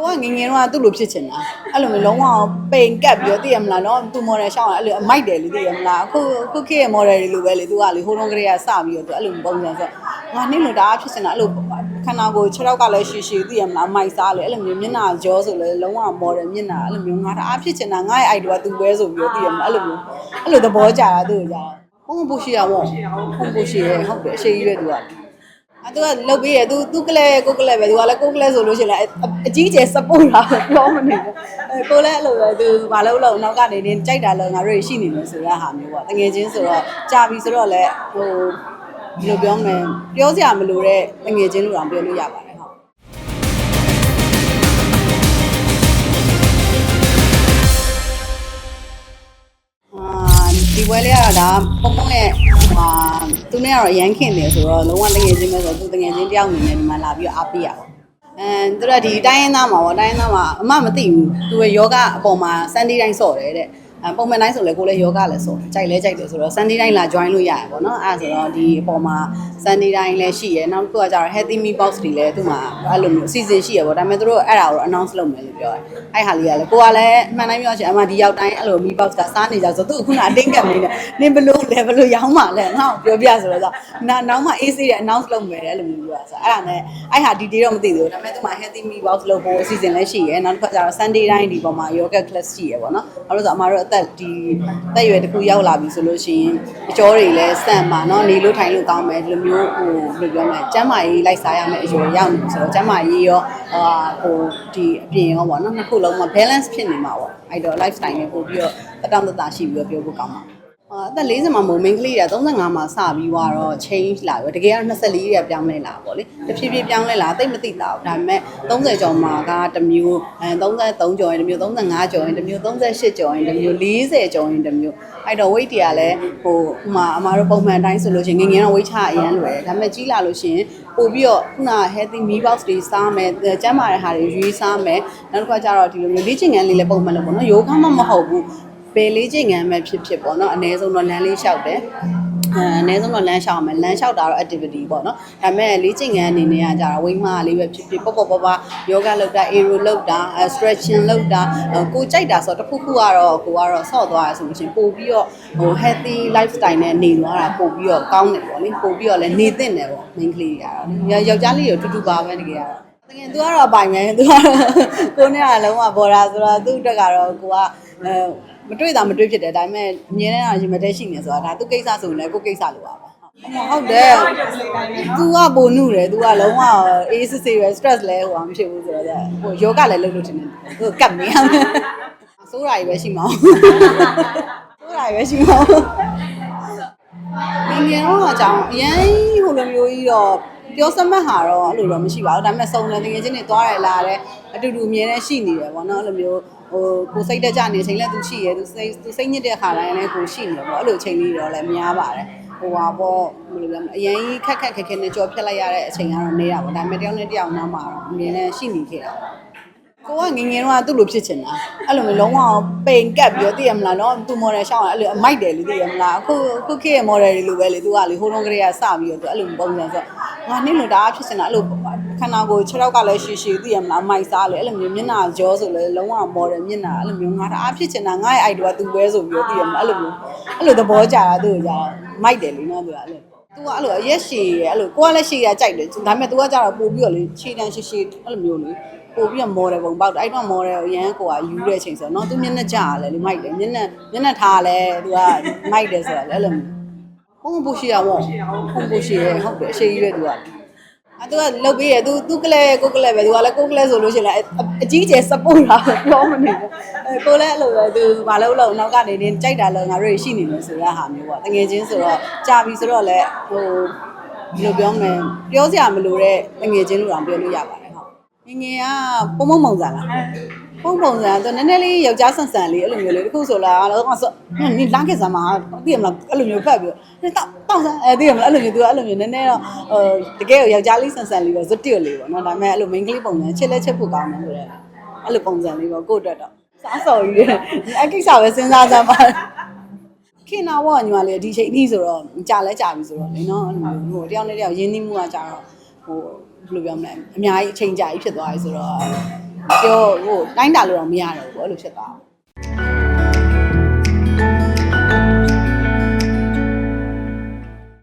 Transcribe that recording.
ကိုကငယ်ငယ်တော့သူ့လိုဖြစ်ချင်တာအဲ့လိုမျိုးလုံးဝပိန်ကပ်ပြီးတော့သိရမလားနော်သူ model ရှောင်းတာအဲ့လိုအမိုက်တယ်လေသိရမလားအခုအခုခေတ်ရဲ့ model တွေလိုပဲလေသူကလေဟိုလုံးကလေးကစပြီးတော့သူအဲ့လိုပုံစံဆိုငါနင်းလို့ဒါဖြစ်ချင်တာအဲ့လိုခန္ဓာကိုယ်ခြေထောက်ကလည်းရှည်ရှည်သိရမလားအမိုက်စားလေအဲ့လိုမျိုးမျက်နှာကြောဆိုလေလုံးဝ model မျက်နှာအဲ့လိုမျိုးငါဒါအားဖြစ်ချင်တာငါရဲ့ idea ကသူပဲဆိုပြီးတော့သိရမလားအဲ့လိုမျိုးအဲ့လိုသဘောကျတာသူ့ကိုကြာဟုတ်ဘူးရှိရပါဘောဟုတ်ဘူးရှိရဟုတ်တယ်အရှိကြီးပဲသူက အဲ့သူကလုတ်ပေးရသူသူကလေးကိုကလေးပဲသူကလည်းကိုကလေးဆိုလို့ရှိရင်လည်းအကြီးကျယ် support တာပဲပြောမနေဘူးအဲကိုလည်းအဲ့လိုပဲသူမလုပ်လို့နောက်ကနေနေကြိုက်တာလည်းငါတို့ရှိနေတယ်ဆိုတဲ့ဟာမျိုးပေါ့တငယ်ချင်းဆိုတော့ကြာပြီဆိုတော့လည်းဟိုဘယ်လိုပြောမလဲပြောစရာမလိုတဲ့တငယ်ချင်းလို့တောင်ပြောလို့ရပါတယ် ပွဲလေးကတော့ဒါပုံပုံနဲ့ဟာသူနဲ့ကတော့ရန်ခင်တယ်ဆိုတော့လုံးဝတငယ်ချင်းပဲဆိုတော့သူတငယ်ချင်းတယောက်အနေနဲ့ဒီမှာလာပြီးတော့အားပေးရပါအဲသူကဒီတိုင်းရင်းသားမှာပေါ့တိုင်းရင်းသားမှာအမမသိဘူးသူကယောဂအပေါ်မှာစန်ဒီတိုင်းဆော့တယ်တဲ့အဲ ပုံမှန်တိုင်းဆိုလဲကိုလည်းယောဂလည်းဆော့တယ်ကြိုက်လဲကြိုက်တယ်ဆိုတော့စန်ဒီတိုင်းလာ join လို့ရရပေါ့နော်အဲဒါဆိုတော့ဒီအပေါ်မှာစန်ဒီတိုင်းလည်းရှိရယ်နောက်တစ်ခုကကျတော့ healthy me box တွေလည်းသူ့မှာအဲ့လိုမျိုးအစီအစဉ်ရှိရပေါ့ဒါပေမဲ့သူတို့အဲ့ဒါကို announce လုပ်မယ်လို့ပြောတယ်အဲ့ဟာလေးကလည်းကိုကလည်းအမှန်တိုင်းပြောချင်အမဒီရောက်တိုင်းအဲ့လို me box ကစားနေကြဆိုသူခုနအတင်းကပ်နေတယ်နင်ဘလို့လဲဘလို့ရောင်းမှလဲငါ့ကိုပြောပြဆိုတော့နောက်နောက်မှ AC တဲ့ announce လုပ်မယ်တဲ့အဲ့လိုမျိုးပြောတာဆိုအဲ့ဒါနဲ့အဲ့ဟာ detail တော့မသိသေးဘူးဒါပေမဲ့သူမှာ healthy me box လုပ်ဖို့အစီအစဉ်လည်းရှိရယ်နောက်တစ်ခါကျတော့ Sunday တိုင်းဒီပေါ်မှာ yoga class ရှိရယ်ပေါ့နော်ဘာလို့လဲဆိုတော့အမတို့အသက်ဒီအသက်အရွယ်တစ်ခုရောက်လာပြီဆိုလို့ရှိရင်အကျော်တွေလည်းစန့်ပါနော်နေလို့ထိုင်လို့ကောင်းမယ်ဒီလိုမျိုးဟိုဘယ်လိုပြောမလဲကျန်းမာရေးလိုက်စားရမယ့်အရွယ်ရောက်နေပြီဆိုတော့ကျန်းမာရေးရောအာဟိုဒီအပြင်ရောပေါ့နော်နှစ်ခုလုံးမှာ balance ဖြစ်နေမှာပေါ့အဲ့တော့ lifestyle နဲ့ပို့ပြီးတော့တတောင့်တတရှိပြီးတော့ပြောဖို့ကောင်းပါ အာအသက်40မှာမုံမင်းကလေးတွေက35မှာစပြီးတော့ change လာပြီတကယ်ကတော့24ရက်ပြောင်းလဲလာပေါ့လေတဖြည်းဖြည်းပြောင်းလဲလာတိတ်မသိတာဘူးဒါပေမဲ့30ကျော်မှာကတစ်မျိုးအဲ33ကျော်ရင်တစ်မျိုး35ကျော်ရင်တစ်မျိုး38ကျော်ရင်တစ်မျိုး40ကျော်ရင်တစ်မျိုးအဲ့တော့ weight တွေကလည်းဟိုဥမာအမားတို့ပုံမှန်တိုင်းဆိုလို့ရှိရင်ငယ်ငယ်တော့ weight ချအရန်လွယ်တယ်ဒါပေမဲ့ကြီးလာလို့ရှိရင်ပို့ပြီးတော့ခုန healthy meal box တွေစားမယ်ကျန်းမာတဲ့ဟာတွေရွေးစားမယ်နောက်တစ်ခါကျတော့ဒီလိုမျိုးလေ့ကျင့်ခန်းလေးလည်းပုံမှန်လို့ပေါ့နော်ယောဂမှမဟုတ်ဘူး ဘယ်လေးကျင့်ခန်းပဲဖြစ်ဖြစ်ပေါ့နော်အနည်းဆုံးတော့လမ်းလေးလျှောက်တယ်အဲအနည်းဆုံးတော့လမ်းလျှောက်မယ်လမ်းလျှောက်တာတော့ activity ပေါ့နော်ဒါပေမဲ့လေ့ကျင့်ခန်းအနေနဲ့ကကြတော့ဝိမလေးပဲဖြစ်ဖြစ်ပေါ့ပေါ့ပေါ့ပေါ့ယောဂလုပ်တာ aero လုပ်တာ stretching လုပ်တာကိုကြိုက်တာဆိုတော့တစ်ခုခုကတော့ကိုကတော့ဆော့သွားရဆိုလို့ရှိရင်ပို့ပြီးတော့ဟို healthy lifestyle နဲ့နေသွားတာပို့ပြီးတော့ကောင်းတယ်ပေါ့လေပို့ပြီးတော့လည်းနေသင့်တယ်ပေါ့ main ကလေးတွေကတော့ယောက်ျားလေးတွေတူတူပါပဲတကယ်ကတော့တကယ်သူကတော့အပိုင်ပဲသူကတော့ကိုနဲ့ကလုံးဝဘော်ဒါဆိုတော့သူ့အတွက်ကတော့ကိုကအဲ မတွေ့တာမတွေ့ဖြစ်တယ်ဒါပေမဲ့အမြဲတမ်းရင်မတဲရှိနေဆိုတာဒါသူကိစ္စဆိုရင်လည်းကိုကိစ္စလိုပါပဲဟုတ်တယ် तू ကပိုနုတယ် तू ကလုံးဝအေးစစ်စစ်ပဲ stress လဲဟိုမဖြစ်ဘူးဆိုတော့ဟိုယောဂလည်းလုပ်လို့တင်တယ်သူကတ်နေရမယ်စိုးတာကြီးပဲရှိမှာစိုးတာကြီးပဲရှိမှာငငယ်တော့အကြောင်းအရင်ဟိုလိုမျိုးကြီးတော့ပြောစမှတ်ဟာတော့အဲ့လိုတော့မရှိပါဘူးဒါပေမဲ့စုံတယ်တကယ်ချင်းတွေသွားရလာတယ်အတူတူအမြဲတမ်းရှိနေတယ်ပေါ့နော်အဲ့လိုမျိုး ဟိုကိုစိတ်တက်ကြနေချိန်လဲသူရှိရဲသူစိတ်သူစိတ်ညစ်တဲ့ခါတိုင်းလဲကိုရှိနေတယ်ပေါ့အဲ့လိုအချိန်လေးတော့လည်းများပါတယ်ဟိုပါပေါ့ဘယ်လိုလဲအရင်ခက်ခက်ခက်ခက်နဲ့ကြော်ဖြတ်လိုက်ရတဲ့အချိန်ကတော့နေတာပေါ့ဒါပေမဲ့တယောက်နဲ့တယောက်နားမှာတော့အမြဲတမ်းရှိနေခဲ့တာကိုကငငယ်တော့သူ့လိုဖြစ်ချင်တာအဲ့လိုမျိုးလုံးဝပိန်ကပ်ပြီးတော့သိရမလားနော်သူ model ရှောင်းတာအဲ့လိုအမိုက်တယ်လေသိရမလားအခုအခုခေတ်ရဲ့ model တွေလိုပဲလေသူကလေဟိုလုံးကလေးကစပြီးတော့သူအဲ့လိုပုံစံဆို ငါနင်းလို့ဒါဖြစ်ချင်တာအဲ့လိုခန္ဓာကိုယ်ခြေထောက်ကလည်းရှည်ရှည်သိရမလားအမိုက်စားလေအဲ့လိုမျိုးမျက်နှာကြောဆိုလေလုံးဝ model မျက်နှာအဲ့လိုမျိုးငါဒါအားဖြစ်ချင်တာငါရဲ့ idea ကသူပဲဆိုပြီးတော့သိရမလားအဲ့လိုမျိုးအဲ့လိုသဘောကျတာသူ့ကိုကြာမိုက်တယ်လေနော်သူကအဲ့လို तू ကအဲ့လိုအရက်ရှည်ရယ်အဲ့လိုကိုကလည်းရှည်ရကြိုက်တယ်ဒါပေမဲ့ तू ကကြတော့ပို့ပြီးတော့လေခြေတန်းရှည်ရှည်အဲ့လိုမျိုးလေပို့ပြီးတော့ model ပုံပေါက်တယ်အဲ့တော့ model ကိုရန်ကိုကယူတဲ့အချိန်ဆိုတော့နော် तू မျက်နှာကြာလဲလေမိုက်တယ်မျက်နှာမျက်နှာထားလဲ तू ကမိုက်တယ်ဆိုတော့လေအဲ့လိုမျိုး ဟုတ်ဘူးရှိရပေါ့ဟုတ်ဘူးရှိရဟုတ်တယ်အရှိကြီးပဲ तू ကအဲ့သူကလုတ်ပြီးရသူသူကလေးကိုကလေးပဲသူကလည်းကိုကလေးဆိုလို့ရှိရင်လည်းအကြီးကျယ် support တာပြောမနေဘူးအဲကိုလည်းအဲ့လိုပဲသူမလုပ်လို့နောက်ကနေနေကြိုက်တာလည်းငါတို့ရှိနေတယ်ဆိုတဲ့ဟာမျိုးပေါ့တငယ်ချင်းဆိုတော့ကြာပြီဆိုတော့လည်းဟိုဘယ်လိုပြောမလဲပြောစရာမလိုတဲ့ငွေချင်းလို့တောင်ပြောလို့ရပါတယ်ဟုတ်ငငယ်ကပုံမုံပုံစံလား ပုံပုံစံဆိုနည်းနည်းလေးယောက်ျားဆန်ဆန်လေးအဲ့လိုမျိုးလေးတခုဆိုလာတော့ကဆိုနင်လာခဲ့စမ်းမှာသိရမလားအဲ့လိုမျိုးဖတ်ပြီးတော့တောက်စမ်းအဲသိရမလားအဲ့လိုမျိုးသူကအဲ့လိုမျိုးနည်းနည်းတော့ဟိုတကယ်ယောက်ျားလေးဆန်ဆန်လေးပဲဇွတ်တစ်လေးပေါ့နော်ဒါပေမဲ့အဲ့လို main ကလေးပုံစံချစ်လဲချစ်ဖို့ကောင်းတယ်ဆိုတော့အဲ့လိုပုံစံလေးပေါ့ကိုယ့်အတွက်တော့စားစော်ကြီးအကိစ္စပဲစဉ်းစားစမ်းပါခင်နာဘောညီမလေးဒီချိန်အထိဆိုတော့ကြာလဲကြာပြီဆိုတော့လေနော်အဲ့လိုမျိုးဟိုတယောက်နဲ့တယောက်ရင်းနှီးမှုကကြာတော့ဟိုဘယ်လိုပြောမလဲအများကြီးအချိန်ကြာကြီးဖြစ်သွားပြီဆိုတော့ ပြောဟိုတိုင်းတာလို့တော့မရတော့ဘူးအဲ့လိုဖြစ်သွား